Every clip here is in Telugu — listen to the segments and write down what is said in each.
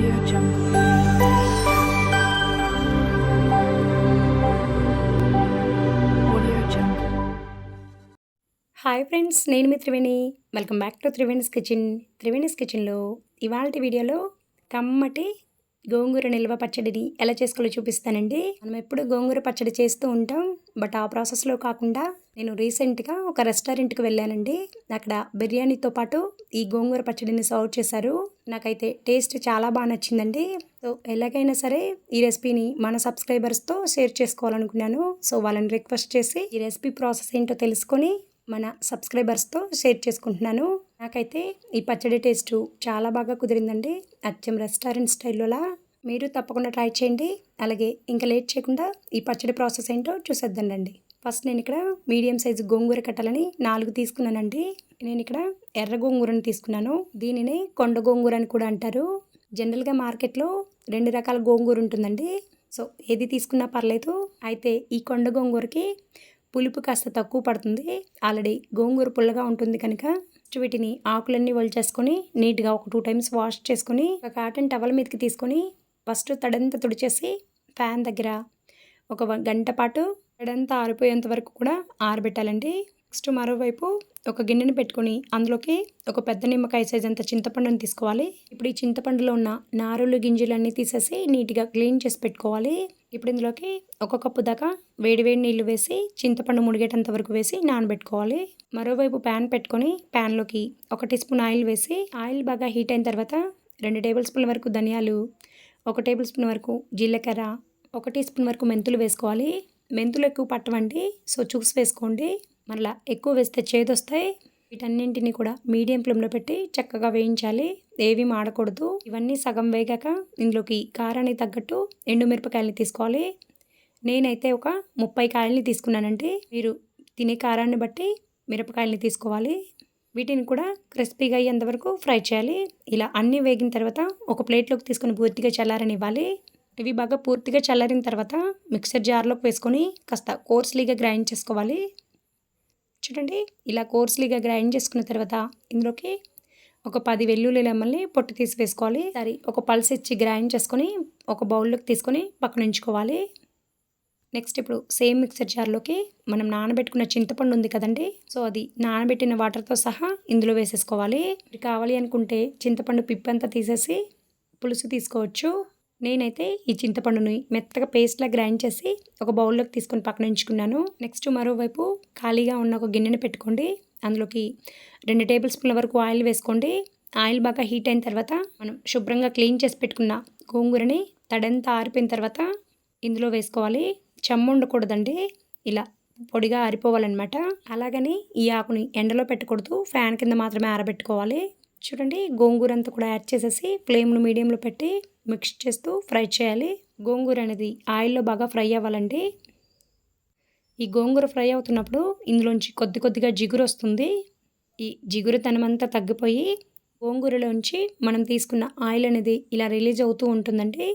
Audio Jungle. Audio Jungle. Hi friends నేను మీ Triveni welcome back to Triveni's kitchen Triveni's కిచెన్లో ఇవాళ వీడియోలో కమ్మటి గోంగూర నిల్వ పచ్చడిని ఎలా చేసుకోవాలో చూపిస్తానండి మనం ఎప్పుడు గోంగూర పచ్చడి చేస్తూ ఉంటాం బట్ ఆ ప్రాసెస్లో కాకుండా నేను రీసెంట్గా ఒక రెస్టారెంట్కి వెళ్ళానండి. అక్కడ బిర్యానీతో పాటు ఈ గోంగూర పచ్చడిని సర్వ్ చేశారు. నాకైతే టేస్ట్ చాలా బాగా నచ్చిందండి. సో ఎలాగైనా సరే ఈ రెసిపీని మన సబ్స్క్రైబర్స్తో షేర్ చేసుకోవాలనుకున్నాను. సో వాళ్ళని రిక్వెస్ట్ చేసి ఈ రెసిపీ ప్రాసెస్ ఏంటో తెలుసుకొని మన సబ్స్క్రైబర్స్తో షేర్ చేసుకుంటున్నాను. నాకైతే ఈ పచ్చడి టేస్ట్ చాలా బాగా కుదిరిందండి. అచ్చం రెస్టారెంట్ స్టైల్లోలా మీరు తప్పకుండా ట్రై చేయండి. అలాగే ఇంకా లేట్ చేయకుండా ఈ పచ్చడి ప్రాసెస్ ఏంటో చూసేద్దండి ఫస్ట్ నేను ఇక్కడ మీడియం సైజు గోంగూర కట్టాలని నాలుగు తీసుకున్నానండి. నేను ఇక్కడ ఎర్ర గోంగూరని తీసుకున్నాను. దీనిని కొండ గోంగూర అని కూడా అంటారు. జనరల్గా మార్కెట్లో రెండు రకాల గోంగూర ఉంటుందండి. సో ఏది తీసుకున్నా పర్లేదు. అయితే ఈ కొండ గోంగూరకి పులుపు కాస్త తక్కువ పడుతుంది. ఆల్రెడీ గోంగూర పుల్లగా ఉంటుంది కనుక వీటిని ఆకులన్నీ వలిచేసుకొని నీట్గా ఒక టూ టైమ్స్ వాష్ చేసుకొని ఒక కాటన్ టవల్ మీదకి తీసుకొని ఫస్ట్ తడంతా తుడిచేసి ఫ్యాన్ దగ్గర ఒక గంట పాటు తడంతా ఆరిపోయేంత వరకు కూడా ఆరబెట్టాలండి. నెక్స్ట్ మరోవైపు ఒక గిన్నెని పెట్టుకొని అందులోకి ఒక పెద్ద నిమ్మకాయ సైజ్ అంత చింతపండుని తీసుకోవాలి. ఇప్పుడు ఈ చింతపండులో ఉన్న నారులు గింజలన్నీ తీసేసి నీట్గా క్లీన్ చేసి పెట్టుకోవాలి. ఇప్పుడు ఇందులోకి ఒక కప్పు దాకా వేడివేడి నీళ్ళు వేసి చింతపండు ముడిగేటంత వరకు వేసి నానబెట్టుకోవాలి. మరోవైపు ప్యాన్ పెట్టుకొని ప్యాన్లోకి ఒక టీ స్పూన్ ఆయిల్ వేసి ఆయిల్ బాగా హీట్ అయిన తర్వాత రెండు టేబుల్ స్పూన్ల వరకు ధనియాలు ఒక టేబుల్ స్పూన్ వరకు జీలకర్ర ఒక టీ స్పూన్ వరకు మెంతులు వేసుకోవాలి. మెంతులు ఎక్కువ పట్టవండి. సో చూసి వేసుకోండి. మళ్ళీ ఎక్కువ వేస్తే చేదొస్తాయి. వీటన్నింటిని కూడా మీడియం ఫ్లేమ్లో పెట్టి చక్కగా వేయించాలి. ఏవి మాడకూడదు. ఇవన్నీ సగం వేగాక ఇందులోకి కారానికి తగ్గట్టు ఎండుమిరపకాయలని తీసుకోవాలి. నేనైతే ఒక ముప్పై కాయల్ని తీసుకున్నానండి. మీరు తినే కారాన్ని బట్టి మిరపకాయల్ని తీసుకోవాలి. వీటిని కూడా క్రిస్పీగా అయ్యేంత వరకు ఫ్రై చేయాలి. ఇలా అన్నీ వేగిన తర్వాత ఒక ప్లేట్లోకి తీసుకొని పూర్తిగా చల్లారనివ్వాలి. ఇవి బాగా పూర్తిగా చల్లారిన తర్వాత మిక్సర్ జార్లోకి వేసుకొని కాస్త కోర్స్లీగా గ్రైండ్ చేసుకోవాలి. చూడండి ఇలా కోర్స్లీగా గ్రైండ్ చేసుకున్న తర్వాత ఇందులోకి ఒక పది వెల్లుల్లి లెమ్మల్ని పొట్టు తీసి వేసుకోవాలి. సరే ఒక పల్స్ ఇచ్చి గ్రైండ్ చేసుకొని ఒక బౌల్లోకి తీసుకొని పక్కన ఉంచుకోవాలి. నెక్స్ట్ ఇప్పుడు సేమ్ మిక్సర్ జార్లోకి మనం నానబెట్టుకున్న చింతపండు ఉంది కదండి సో అది నానబెట్టిన వాటర్తో సహా ఇందులో వేసేసుకోవాలి. మీరు కావాలి అనుకుంటే చింతపండు పిప్పంతా తీసేసి పులుసు తీసుకోవచ్చు. నేనైతే ఈ చింతపండుని మెత్తగా పేస్ట్లా గ్రైండ్ చేసి ఒక బౌల్లోకి తీసుకొని పక్కన ఉంచుకున్నాను. నెక్స్ట్ మరోవైపు ఖాళీగా ఉన్న ఒక గిన్నెని పెట్టుకోండి. అందులోకి రెండు టేబుల్ స్పూన్ల వరకు ఆయిల్ వేసుకోండి. ఆయిల్ బాగా హీట్ అయిన తర్వాత మనం శుభ్రంగా క్లీన్ చేసి పెట్టుకున్న గోంగూరని తడంతా ఆరిపోయిన తర్వాత ఇందులో వేసుకోవాలి. చెమ్మ ఉండకూడదండి ఇలా పొడిగా ఆరిపోవాలన్నమాట. అలాగని ఈ ఆకుని ఎండలో పెట్టకూడదు. ఫ్యాన్ కింద మాత్రమే ఆరబెట్టుకోవాలి. చూడండి గోంగూర అంతా కూడా యాడ్ చేసేసి ఫ్లేమ్ను మీడియంలో పెట్టి మిక్స్ చేస్తూ ఫ్రై చేయాలి. గోంగూర అనేది ఆయిల్లో బాగా ఫ్రై అవ్వాలండి ఈ గోంగూర ఫ్రై అవుతున్నప్పుడు ఇందులోంచి కొద్ది కొద్దిగా జిగురు వస్తుంది. ఈ జిగురు తనమంతా తగ్గిపోయి గోంగూరలోంచి మనం తీసుకున్న ఆయిల్ అనేది ఇలా రిలీజ్ అవుతూ ఉంటుందండి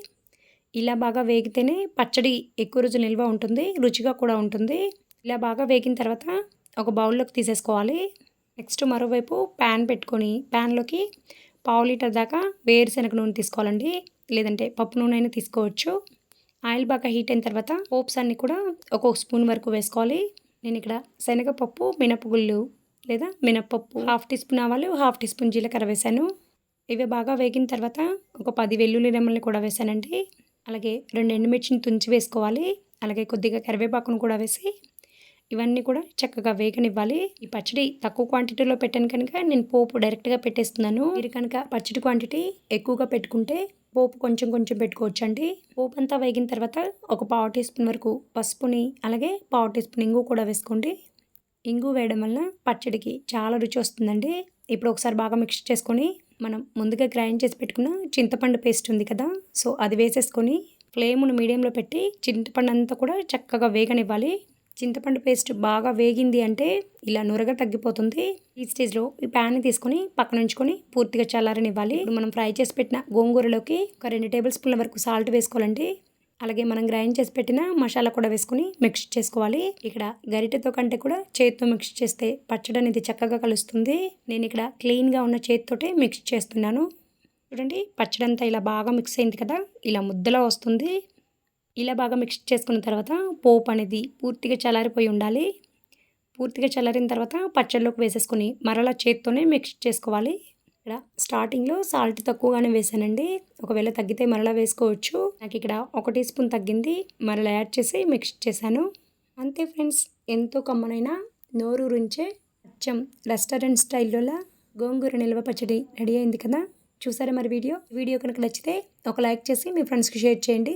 ఇలా బాగా వేగితేనే పచ్చడి ఎక్కువ రోజు నిల్వ ఉంటుంది రుచిగా కూడా ఉంటుంది. ఇలా బాగా వేగిన తర్వాత ఒక బౌల్లోకి తీసేసుకోవాలి. నెక్స్ట్ మరోవైపు ప్యాన్ పెట్టుకొని ప్యాన్లోకి పావు లీటర్ దాకా వేరుశనగ నూనె తీసుకోవాలండి. లేదంటే పప్పు నూనె అయినా తీసుకోవచ్చు. ఆయిల్ బాగా హీట్ అయిన తర్వాత పోప్స్ అన్నీ కూడా ఒక్కొక్క స్పూన్ వరకు వేసుకోవాలి. నేను ఇక్కడ శనగపప్పు మినపగుళ్ళు లేదా మినప్పప్పు హాఫ్ టీ స్పూన్ ఆవాలు హాఫ్ టీ స్పూన్ జీలకర్ర వేశాను ఇవి బాగా వేగిన తర్వాత ఒక పది వెల్లుల్లి రెమ్మల్ని కూడా వేశానండి అలాగే రెండు ఎండుమిర్చిని తుంచి వేసుకోవాలి. అలాగే కొద్దిగా కరివేపాకును కూడా వేసి ఇవన్నీ కూడా చక్కగా వేగనివ్వాలి. ఈ పచ్చడి తక్కువ క్వాంటిటీలో పెట్టాను కనుక నేను పోపు డైరెక్ట్గా పెట్టేస్తున్నాను. మీరు కనుక పచ్చడి క్వాంటిటీ ఎక్కువగా పెట్టుకుంటే పోపు కొంచెం కొంచెం పెట్టుకోవచ్చు అండి పోపు అంతా వేగిన తర్వాత ఒక పావు టీ స్పూన్ వరకు పసుపుని అలాగే పావు టీ స్పూన్ ఇంగు కూడా వేసుకోండి. ఇంగు వేయడం వల్ల పచ్చడికి చాలా రుచి వస్తుందండి. ఇప్పుడు ఒకసారి బాగా మిక్స్ చేసుకొని మనం ముందుగా గ్రైండ్ చేసి పెట్టుకున్న చింతపండు పేస్ట్ ఉంది కదా సో అది వేసేసుకొని ఫ్లేమ్ను మీడియంలో పెట్టి చింతపండు అంతా కూడా చక్కగా వేగనివ్వాలి. చింతపండు పేస్ట్ బాగా వేగింది అంటే ఇలా నురగ తగ్గిపోతుంది. ఈ స్టేజ్లో ఈ ప్యాన్ని తీసుకొని పక్కన ఉంచుకొని పూర్తిగా చల్లారనివ్వాలి. ఇప్పుడు మనం ఫ్రై చేసి పెట్టిన గోంగూరలోకి ఒక రెండు టేబుల్ స్పూన్ల వరకు సాల్ట్ వేసుకోవాలండి. అలాగే మనం గ్రైండ్ చేసి పెట్టిన మసాలా కూడా వేసుకొని మిక్స్ చేసుకోవాలి. ఇక్కడ గరిటెతో కంటే కూడా చేతితో మిక్స్ చేస్తే పచ్చడి అనేది చక్కగా కలుస్తుంది. నేను ఇక్కడ క్లీన్గా ఉన్న చేతితోటే మిక్స్ చేస్తున్నాను. చూడండి పచ్చడి అంతా ఇలా బాగా మిక్స్ అయింది కదా ఇలా ముద్దలా వస్తుంది. ఇలా బాగా మిక్స్ చేసుకున్న తర్వాత పోపు అనేది పూర్తిగా చల్లారిపోయి ఉండాలి. పూర్తిగా చల్లారిన తర్వాత పచ్చడిలోకి వేసేసుకొని మరలా చేత్తోనే మిక్స్ చేసుకోవాలి. ఇక్కడ స్టార్టింగ్లో సాల్ట్ తక్కువగానే వేసానండి. ఒకవేళ తగ్గితే మరలా వేసుకోవచ్చు. నాకు ఇక్కడ ఒక టీ స్పూన్ తగ్గింది. మరలా యాడ్ చేసి మిక్స్ చేశాను. అంతే ఫ్రెండ్స్ ఎంతో కమ్మనైన నోరు రుంచే అచ్చం రెస్టారెంట్ స్టైల్లో గోంగూర నిల్వ పచ్చడి రెడీ అయింది కదా. చూసారా మరి వీడియో? వీడియో కనుక నచ్చితే ఒక లైక్ చేసి మీ ఫ్రెండ్స్కి షేర్ చేయండి.